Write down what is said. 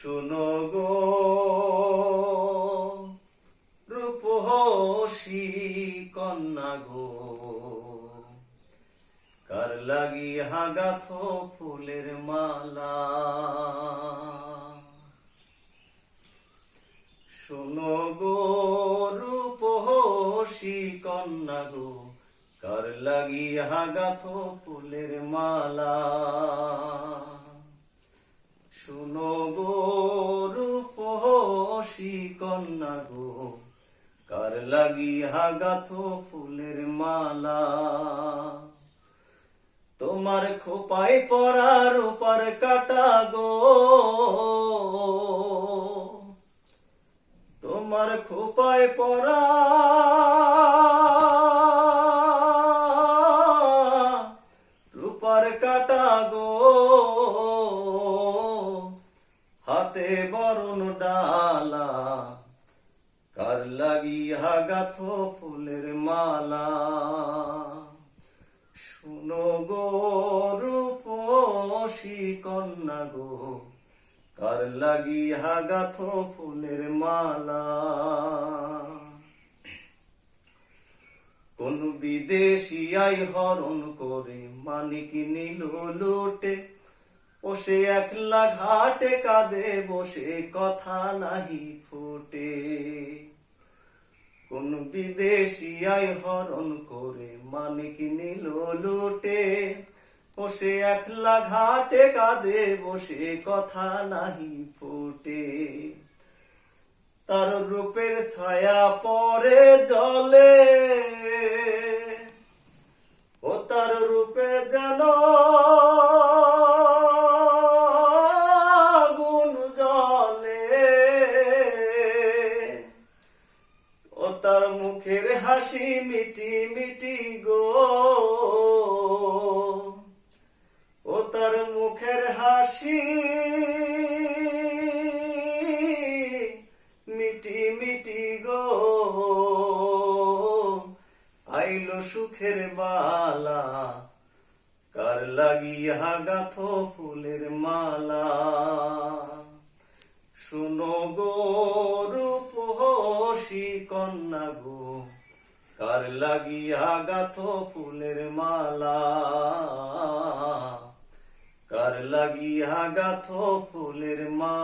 শুনো গো, রূপহসী কন্যা গো, কার লাগি হাগাথ ফুলের মালা? শুনো গো, রূপহসী কন্যা গো, কার লাগি হাগাথ ফুলের মালা? শুনো গো কন্যা গো, কার লাগি হাগাথ ফুলের মালা? তোমার খোপায় পরা রূপার কাটা গো, তোমার খোপায় পরা রূপার কাটা গো। হাতে বরণ ডালা কার লাগি হাগাথ ফুলের মালা। শুনো গো রূপসী কন্যা গো কার লাগি হাগাথ ফুলের মালা। কোন বিদেশি আই হরণ করে মানিক নিল লুটে, ও সে একলা ঘাটে কাঁদে বসে কথা নাহি ফুটে। কোন বিদেশি আই হরণ করে মানিক নিল লুটে। বসে একলা ঘাটে কাঁদে, বসে কথা নাহি ফোটে। তার রূপের ছায়া পরে জলে। হাসি মিটি মিটি গো। ও তার মুখের হাসি মিটি মিটি গো। আইলো সুখের বালা, কার লাগিয়া গাথ ফুলের মালা। শুনো গো রূপসী কন্যা গো কার লাগিয়া গাথ ফুলের মালা? কার লাগিয়া গাথ ফুলের মালা?